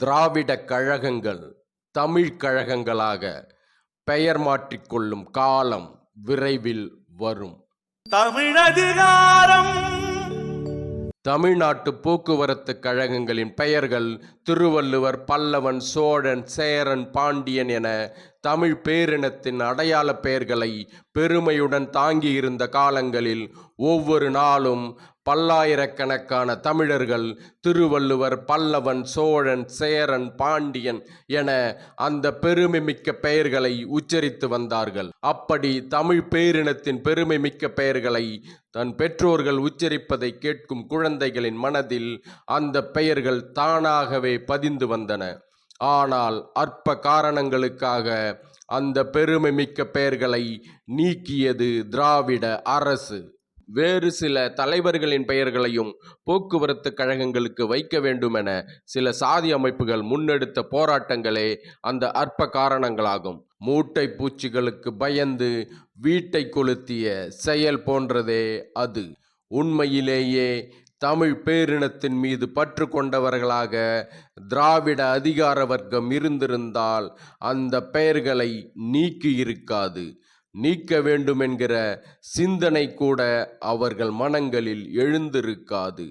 திராவிட கழகங்கள் தமிழ் கழகங்களாக பெயர் மாற்றிக்கொள்ளும் காலம் விரைவில் வரும். தமிழதிகாரம் தமிழ்நாட்டு போக்குவரத்து கழகங்களின் பெயர்கள் திருவள்ளுவர் பல்லவன் சோழன் சேரன் பாண்டியன் என தமிழ் பேரினத்தின் அடையாள பெயர்களை பெருமையுடன் தாங்கியிருந்த காலங்களில் ஒவ்வொரு நாளும் பல்லாயிரக்கணக்கான தமிழர்கள் திருவள்ளுவர் பல்லவன் சோழன் சேரன் பாண்டியன் என அந்த பெருமைமிக்க பெயர்களை உச்சரித்து வந்தார்கள். அப்படி தமிழ் பேரினத்தின் பெருமைமிக்க பெயர்களை தன் பெற்றோர்கள் உச்சரிப்பதை கேட்கும் குழந்தைகளின் மனதில் அந்த பெயர்கள் தானாகவே பதிந்து வந்தன. ஆனால் அற்ப காரணங்களுக்காக அந்த பெருமைமிக்க பெயர்களை நீக்கியது திராவிட அரசு. வேறு சில தலைவர்களின் பெயர்களையும் போக்குவரத்து கழகங்களுக்கு வைக்க வேண்டுமென சில சாதி அமைப்புகள் முன்னெடுத்த போராட்டங்களே அந்த அற்ப காரணங்களாகும். மூட்டை பூச்சிகளுக்கு பயந்து வீட்டை கொளுத்திய செயல் போன்றதே அது. உண்மையிலேயே தமிழ் பேரினத்தின் மீது பற்று கொண்டவர்களாக திராவிட அதிகார வர்க்கம் இருந்திருந்தால் அந்த பெயர்களை நீக்கி இருக்காது நீக்க வேண்டும் என்கிற சிந்தனை கூட அவர்கள் மனங்களில் எழுந்திருக்காது.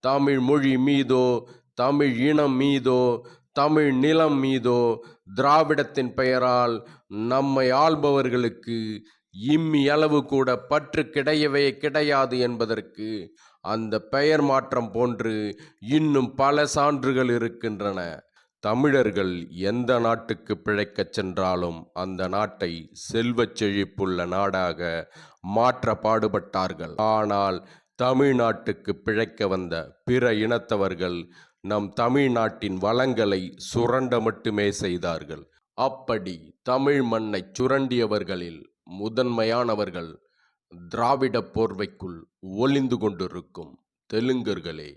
தமிழ் மொழி மீதோ தமிழ் இனம் மீதோ தமிழ் நிலம் மீதோ திராவிடத்தின் பெயரால் நம்மை ஆள்பவர்களுக்கு இம்மி அளவு கூட பற்று கிடையவே கிடையாது என்பதற்கு அந்த பெயர் மாற்றம் போன்று இன்னும் பல சான்றுகள் இருக்கின்றன. தமிழர்கள் எந்த நாட்டுக்கு பிழைக்கச் சென்றாலும் அந்த நாட்டை செல்வச் செழிப்புள்ள நாடாக மாற்ற பாடுபட்டார்கள். ஆனால் தமிழ்நாட்டுக்கு பிழைக்க வந்த பிற இனத்தவர்கள் நம் தமிழ்நாட்டின் வளங்களை சுரண்ட மட்டுமே செய்தார்கள். அப்படி தமிழ் மண்ணை சுரண்டியவர்களில் முதன்மையானவர்கள் திராவிட போர்வைக்குள் ஒளிந்து கொண்டிருக்கும் தெலுங்கர்களே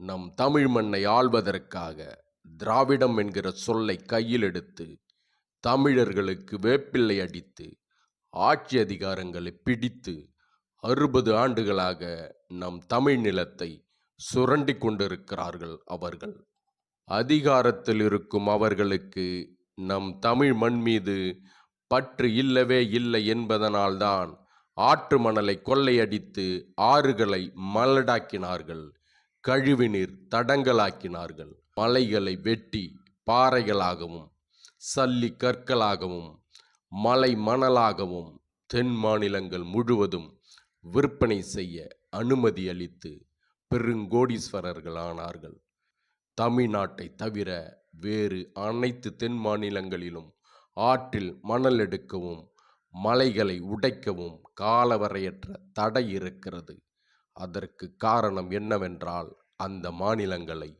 நம் தமிழ் மண்ணை ஆள்வதற்காக திராவிடம் என்கிற சொல்லை கையில் எடுத்து தமிழர்களுக்கு வேப்பிள்ளை அடித்து ஆட்சி அதிகாரங்களை பிடித்து அறுபது ஆண்டுகளாக நம் தமிழ் நிலத்தை சுரண்டி கொண்டிருக்கிறார்கள் அவர்கள். அதிகாரத்தில் இருக்கும் அவர்களுக்கு நம் தமிழ் மண் மீது பற்று இல்லவே இல்லை என்பதனால்தான் ஆற்று மணலை கொள்ளையடித்து ஆறுகளை மலடாக்கினார்கள் கழிவுநீர் தடங்கலாக்கினார்கள். மலைகளை வெட்டி பாறைகளாகவும் சல்லி கற்களாகவும் மலை மணலாகவும் தென் மாநிலங்கள் முழுவதும் விற்பனை செய்ய அனுமதி அளித்து பெருங்கோடீஸ்வரர்களானார்கள் தமிழ்நாட்டை தவிர வேறு அனைத்து தென் மாநிலங்களிலும் ஆற்றில் மணல் எடுக்கவும் மலைகளை உடைக்கவும் காலவரையற்ற தடை இருக்கிறது. அதற்கு காரணம் என்னவென்றால் அந்த மாநிலங்களை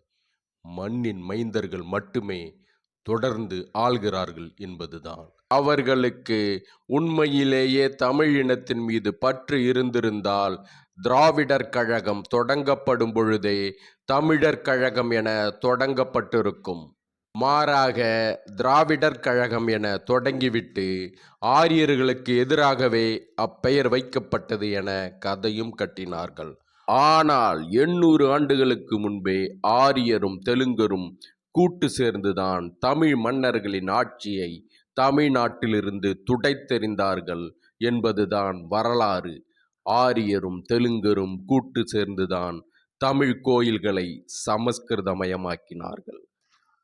மண்ணின் மைந்தர்கள் மட்டுமே தொடர்ந்து ஆள்கிறார்கள் என்பதுதான். அவர்களுக்கு உண்மையிலேயே தமிழ் இனத்தின் மீது பற்று இருந்திருந்தால் திராவிடர் கழகம் தொடங்கப்படும் பொழுதே தமிழர் கழகம் என தொடங்கப்பட்டிருக்கும். மாறாக திராவிடர் கழகம் என தொடங்கிவிட்டு ஆரியர்களுக்கு எதிராகவே அப்பெயர் வைக்கப்பட்டது என கதையும் கட்டினார்கள். ஆனால் எண்ணூறு ஆண்டுகளுக்கு முன்பே ஆரியரும் தெலுங்கரும் கூட்டு சேர்ந்துதான் தமிழ் மன்னர்களின் ஆட்சியை தமிழ்நாட்டிலிருந்து துடைத்தெறிந்தார்கள் என்பதுதான் வரலாறு. ஆரியரும் தெலுங்கரும் கூட்டு சேர்ந்துதான் தமிழ் கோயில்களை சமஸ்கிருதமயமாக்கினார்கள்.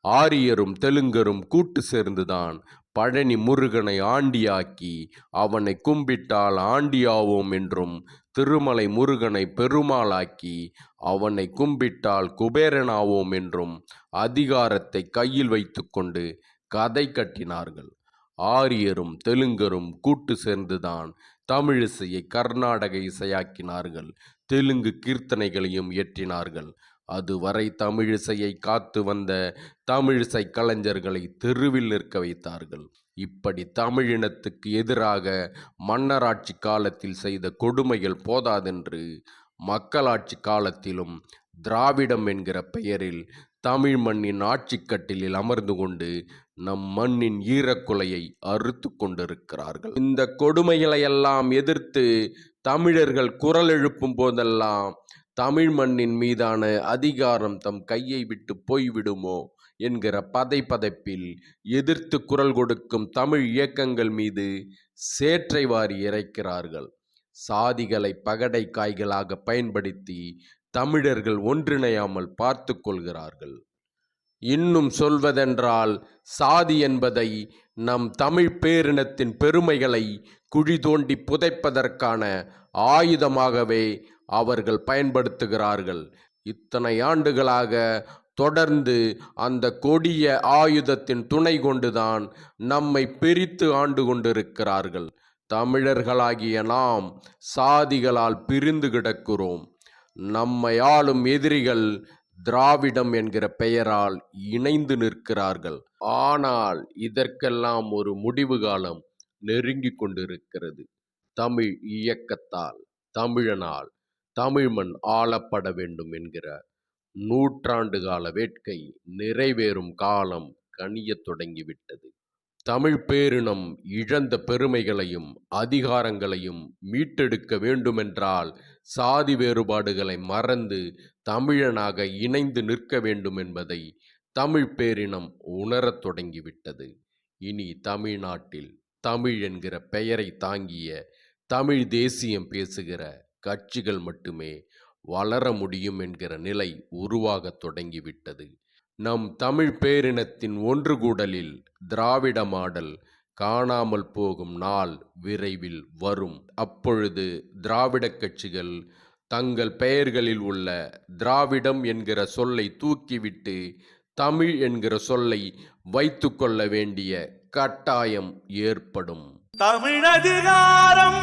ஆரியரும் தெலுங்கரும் கூட்டு சேர்ந்துதான் பழனி முருகனை ஆண்டியாக்கி அவனை கும்பிட்டால் ஆண்டியாவோம் என்றும் திருமலை முருகனை பெருமாளாக்கி அவனை கும்பிட்டால் குபேரனாவோம் என்றும் அதிகாரத்தை கையில் வைத்துக்கொண்டு கதை கட்டினார்கள். ஆரியரும் தெலுங்கரும் கூட்டு சேர்ந்துதான் தமிழிசையை கர்நாடக இசையாக்கினார்கள். தெலுங்கு கீர்த்தனைகளையும் இயற்றினார்கள். அதுவரை தமிழிசையை காத்து வந்த தமிழிசை கலைஞர்களை தெருவில் நிற்க வைத்தார்கள். இப்படி தமிழினத்துக்கு எதிராக மன்னராட்சி காலத்தில் செய்த கொடுமைகள் போதாதென்று மக்களாட்சி காலத்திலும் திராவிடம் என்கிற பெயரில் தமிழ் மண்ணின் ஆட்சிக்கட்டிலில் அமர்ந்து கொண்டு நம் மண்ணின் ஈரக்குலையை அறுத்து கொண்டிருக்கிறார்கள். இந்த கொடுமைகளை எல்லாம் எதிர்த்து தமிழர்கள் குரல் எழுப்பும் போதெல்லாம் தமிழ் மண்ணின் மீதான அதிகாரம் தம் கையை விட்டு போய்விடுமோ என்கிற பதைபதைப்பில் எதிர்த்து குரல் கொடுக்கும் தமிழ் இயக்கங்கள் மீது சேற்றை வாரி இறைக்கிறார்கள். சாதிகளை பகடை காய்களாக பயன்படுத்தி தமிழர்கள் ஒன்றிணையாமல் பார்த்து கொள்கிறார்கள். இன்னும் சொல்வதென்றால் சாதி என்பதை நம் தமிழ் பேரினத்தின் பெருமைகளை குழி தோண்டி புதைப்பதற்கான ஆயுதமாகவே அவர்கள் பயன்படுத்துகிறார்கள். இத்தனை ஆண்டுகளாக தொடர்ந்து அந்த கொடிய ஆயுதத்தின் துணை கொண்டுதான் நம்மை பிரித்து ஆண்டு கொண்டிருக்கிறார்கள். தமிழர்களாகிய நாம் சாதிகளால் பிரிந்து கிடக்கிறோம். நம்மை ஆளும் எதிரிகள் திராவிடம் என்கிற பெயரால் இணைந்து நிற்கிறார்கள். ஆனால் இதற்கெல்லாம் ஒரு முடிவு காலம் நெருங்கி கொண்டிருக்கிறது. தமிழ் இயக்கத்தால் தமிழனால் தமிழ்மண் ஆளப்பட வேண்டும் என்கிற நூற்றாண்டு கால வேட்கை நிறைவேறும் காலம் கனியத் தொடங்கிவிட்டது. தமிழ் பேரினம் இழந்த பெருமைகளையும் அதிகாரங்களையும் மீட்டெடுக்க வேண்டுமென்றால் சாதி வேறுபாடுகளை மறந்து தமிழனாக இணைந்து நிற்க வேண்டும் என்பதை தமிழ் பேரினம் உணரத் தொடங்கிவிட்டது. இனி தமிழ்நாட்டில் தமிழ் என்கிற பெயரை தாங்கிய தமிழ் தேசியம் பேசுகிற கட்சிகள் மட்டுமே வளர முடியும் என்கிற நிலை உருவாகத் தொடங்கிவிட்டது. நம் தமிழ் பேரினத்தின் ஒன்றுகூடலில் திராவிட மாடல் காணாமல் போகும் நாள் விரைவில் வரும். அப்பொழுது திராவிடக் கட்சிகள் தங்கள் பெயர்களில் உள்ள திராவிடம் என்கிற சொல்லை தூக்கிவிட்டு தமிழ் என்கிற சொல்லை வைத்துக்கொள்ள வேண்டிய கட்டாயம் ஏற்படும். தமிழதிகாரம்